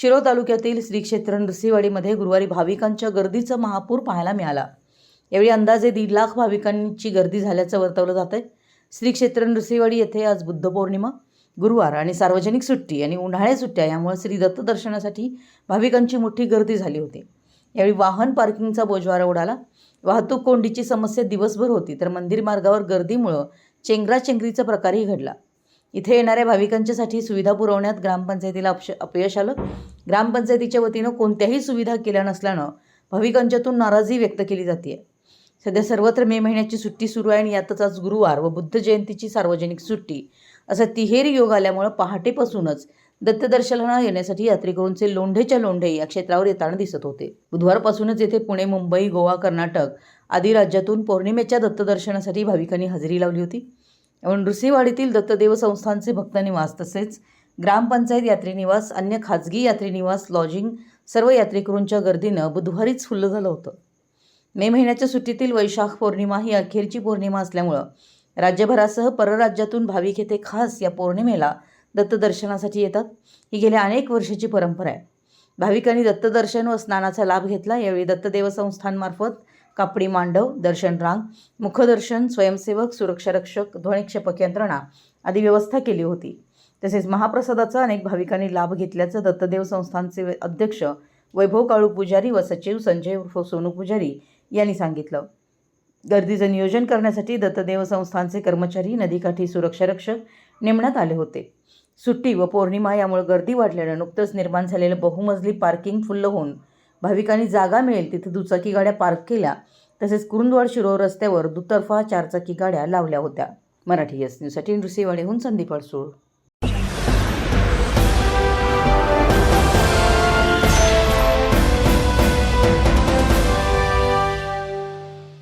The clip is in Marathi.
शिरोळ तालुक्यातील श्री क्षेत्र नृसिंहवाडीमध्ये गुरुवारी भाविकांच्या गर्दीचं महापूर पाहायला मिळाला. यावेळी अंदाजे दीड लाख भाविकांची गर्दी झाल्याचं वर्तवलं जात आहे श्री क्षेत्र नृसिंहवाडी येथे आज बुद्ध पौर्णिमा गुरुवार आणि सार्वजनिक सुट्टी आणि उन्हाळ्या सुट्ट्या यामुळे श्री दत्त दर्शनासाठी भाविकांची मोठी गर्दी झाली होती. यावेळी वाहन पार्किंगचा बोजवारा उडाला. वाहतूक कोंडीची समस्या दिवसभर होती तर मंदिर मार्गावर गर्दीमुळं चेंगराचेंगरीचा प्रकारही घडला. इथे येणाऱ्या भाविकांच्यासाठी सुविधा पुरवण्यात ग्रामपंचायतीला अपश अपयश आलं. ग्रामपंचायतीच्या वतीनं कोणत्याही सुविधा केल्या नसल्यानं भाविकांच्यातून नाराजी व्यक्त केली जाते सध्या सर्वत्र मे महिन्याची सुट्टी सुरू आहे आणि यातच आज गुरुवार व बुद्ध जयंतीची सार्वजनिक सुट्टी. असा तिहेरी योग आल्यामुळं पहाटेपासूनच दत्तदर्शनाला येण्यासाठी यात्रेकरूंचे लोंढेच्या लोंढे या क्षेत्रावर येताना दिसत होते. बुधवारपासूनच येथे पुणे मुंबई गोवा कर्नाटक आदी राज्यातून पौर्णिमेच्या दत्तदर्शनासाठी भाविकांनी हजेरी लावली होती. नृसिंहवाडीतील दत्तदेव संस्थानचे भक्तनिवास तसेच ग्रामपंचायत यात्रीनिवास अन्य खाजगी यात्रीनिवास लॉजिंग सर्व यात्रेकरूंच्या गर्दीनं बुधवारीच फुल्ल झालं होतं. मे महिन्याच्या सुट्टीतील वैशाख पौर्णिमा ही अखेरची पौर्णिमा असल्यामुळं राज्यभरासह परराज्यातून भाविक येथे खास या पौर्णिमेला दत्तदर्शनासाठी येतात. ही गेल्या अनेक वर्षाची परंपरा आहे. भाविकांनी दत्तदर्शन व स्नानाचा लाभ घेतला. यावेळी दत्तदेव संस्थांमार्फत कापडी मांडव दर्शन रांग मुखदर्शन स्वयंसेवक सुरक्षारक्षक ध्वनिक्षेपक यंत्रणा आदी व्यवस्था केली होती. तसेच महाप्रसादाचा अनेक भाविकांनी लाभ घेतल्याचं दत्तदेव संस्थानचे अध्यक्ष वैभव काळू पुजारी व सचिव संजय उर्फ सोनू पुजारी यांनी सांगितलं. गर्दीचं नियोजन करण्यासाठी दत्तदेव संस्थानचे कर्मचारी नदीकाठी सुरक्षारक्षक नेमण्यात आले होते. सुट्टी व पौर्णिमा यामुळे गर्दी वाढल्यानं नुकतंच निर्माण झालेलं बहुमजली पार्किंग फुल्ल होऊन भाविकांनी जागा मिळेल तिथे दुचाकी गाड्या पार्क केल्या. तसेच कुरुंदवाड शिरोळ रस्त्यावर दुतर्फा चारचाकी गाड्या लावल्या होत्या. मराठी एस न्यूजसाठी नृसिंहवाडीहून संदीप अडसूळ.